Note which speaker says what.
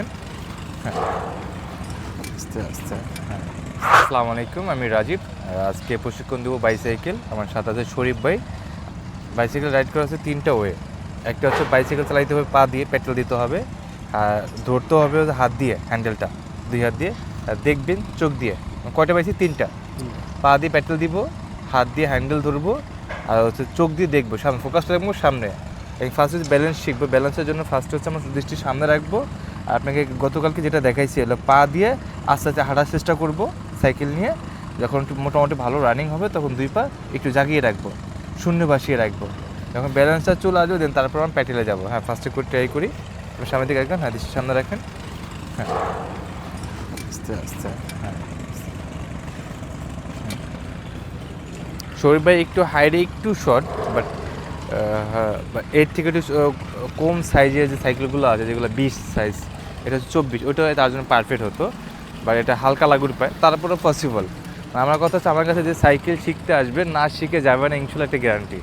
Speaker 1: রাখেন। হ্যাঁ। আস্তে আস্তে হ্যাঁ। আসসালামু আলাইকুম আমি রাজীব। আজকে প্রশিক্ষণ দেবো বাইসাইকেল আমার সাথে আছে শরীফ ভাই। বাইসাইকেল রাইড করা হচ্ছে তিনটা ওয়ে একটা হচ্ছে বাইসাইকেল চালাইতে হবে পা দিয়ে পেট্রোল দিতে হবে। আর ধরতে হবে হাত দিয়ে হ্যান্ডেলটা দুই হাত দিয়ে। আর দেখবেন চোখ দিয়ে কয়টা পাইছি? তিনটা। পা দিয়ে পেট্রোল দিব হাত দিয়ে হ্যান্ডেল ধরবো আর হচ্ছে চোখ দিয়ে দেখব সামনে ফোকাসটা রাখব সামনে। এই ফার্স্ট হচ্ছে ব্যালেন্স শিখব। ব্যালেন্সের জন্য ফার্স্ট হচ্ছে আমরা দৃষ্টি সামনে রাখব। আপনাকে গতকালকে যেটা দেখাইছি, হলো পা দিয়ে আস্তে আস্তে হাঁটার চেষ্টা করব, সাইকেল নিয়ে। যখন মোটামুটি ভালো রানিং হবে, তখন দুই পা একটু জাগিয়ে রাখব, শূন্য ভাসিয়ে রাখব। যখন ব্যালেন্সটা চলে আসবে দেন তারপর আমরা প্যাটেলে যাব। হ্যাঁ ফার্স্টে করে ট্রাই করি। সামনের দিকে রাখবেন হ্যাঁ দৃষ্টি সামনে রাখেন হ্যাঁ আস্তে আস্তে হ্যাঁ শরীর ভাই একটু হাইটে একটু শর্ট বাট এর থেকে একটু কম সাইজের যে সাইকেলগুলো আছে, যেগুলো বিশ সাইজ এটা হচ্ছে চব্বিশ, ওইটা তার জন্য পারফেক্ট হতো বাট এটা হালকা লাগুর পায় তারপরে পসিবল আমার কথা হচ্ছে, আমার কাছে যে সাইকেল শিখতে আসবে, না শিখে যাবে না, ইনশাল্লাহ একটা গ্যারান্টি